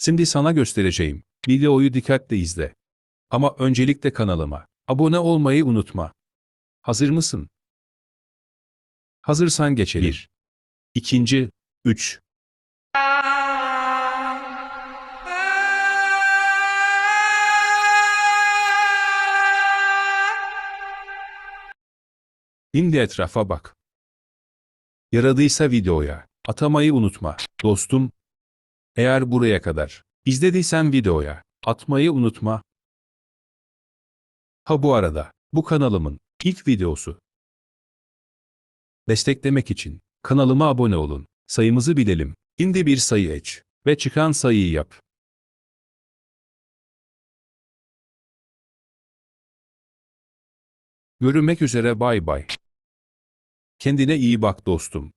Şimdi sana göstereceğim. Videoyu dikkatle izle. Ama öncelikle kanalıma abone olmayı unutma. Hazır mısın? Hazırsan geçelim. 1. İkinci, 3. Şimdi etrafa bak. Yaradıysa videoya atamayı unutma. Dostum, eğer buraya kadar izlediysen videoya atmayı unutma. Ha bu arada, bu kanalımın ilk videosu. Desteklemek için kanalıma abone olun. Sayımızı bilelim. Şimdi bir sayı eç ve çıkan sayıyı yap. Görünmek üzere bay bay. Kendine iyi bak dostum.